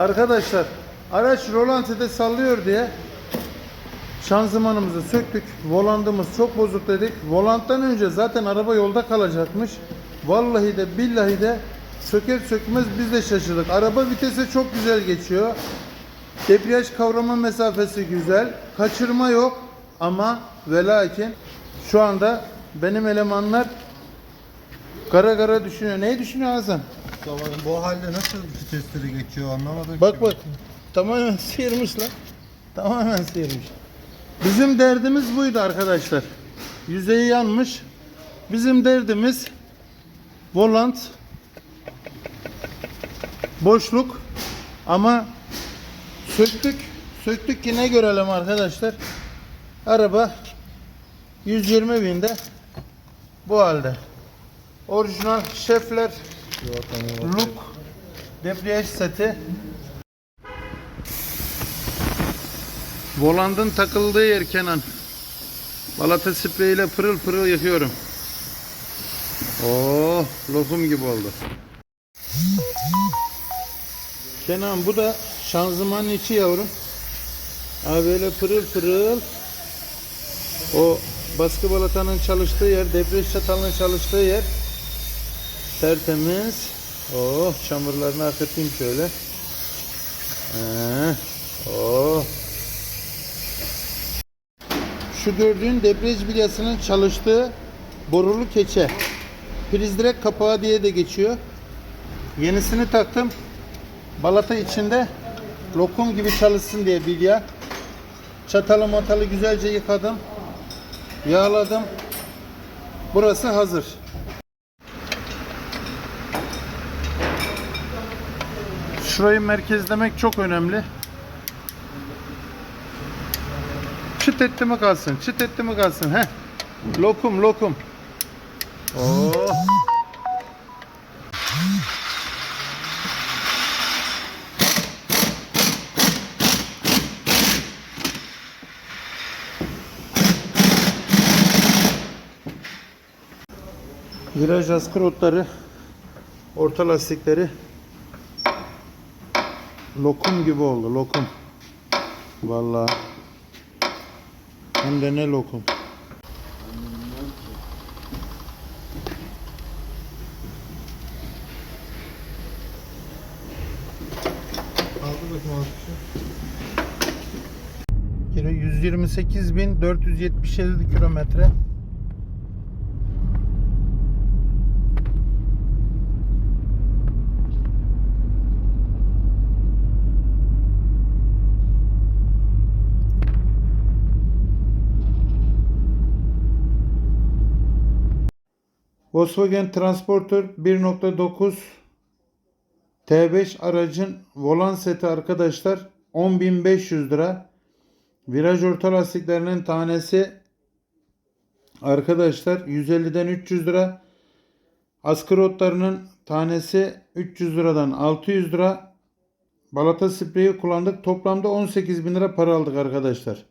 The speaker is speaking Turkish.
Arkadaşlar araç rolantide sallıyor diye şanzımanımızı söktük. Volantımız çok bozuk dedik. Volanttan önce zaten araba yolda kalacakmış. Vallahi de billahi de söker sökmez biz de şaşırdık. Araba vitese çok güzel geçiyor. Debriyaj kavrama mesafesi güzel. Kaçırma yok ama ve lakin şu anda benim elemanlar kara kara düşünüyor. Neyi düşünüyor Hasan? Mustafa, bu halde nasıl vitesleri geçiyor anlamadım. Bak ki. bak. Tamamen sıyırmış lan. Tamamen sıyırmış. Bizim derdimiz buydu arkadaşlar. Yüzeyi yanmış. Bizim derdimiz volant boşluk ama söktük. Söktük ki ne görelim arkadaşlar? Araba 120 binde bu halde. Orijinal şefler look debriyaj seti Volandın takıldığı yer Kenan. Balata spreyiyle pırıl pırıl yakıyorum. Oh, lokum gibi oldu. Kenan bu da şanzımanın içi yavrum. Abi böyle pırıl pırıl. O baskı balatanın çalıştığı yer, debriyaj çatalının çalıştığı yer. Tertemiz. Oh, çamurlarını akıtayım şöyle. Ee, oh. Şu gördüğün debriyaj bilyasının çalıştığı borulu keçe. Priz direkt kapağı diye de geçiyor. Yenisini taktım. Balata içinde lokum gibi çalışsın diye bilya. Çatalı matalı güzelce yıkadım. Yağladım. Burası hazır. Şurayı merkezlemek çok önemli. Çıt etti mi kalsın, çıt etti mi kalsın. Heh. Lokum, lokum. Oh. Viraj askrotları, orta lastikleri lokum gibi oldu, lokum. Vallahi hem de ne lokum. Şey. Kilo 128.477 kilometre. Volkswagen Transporter 1.9 T5 aracın volan seti arkadaşlar 10.500 lira. Viraj orta lastiklerinin tanesi arkadaşlar 150'den 300 lira. Askı rotlarının tanesi 300 liradan 600 lira. Balata spreyi kullandık. Toplamda 18 bin lira para aldık arkadaşlar.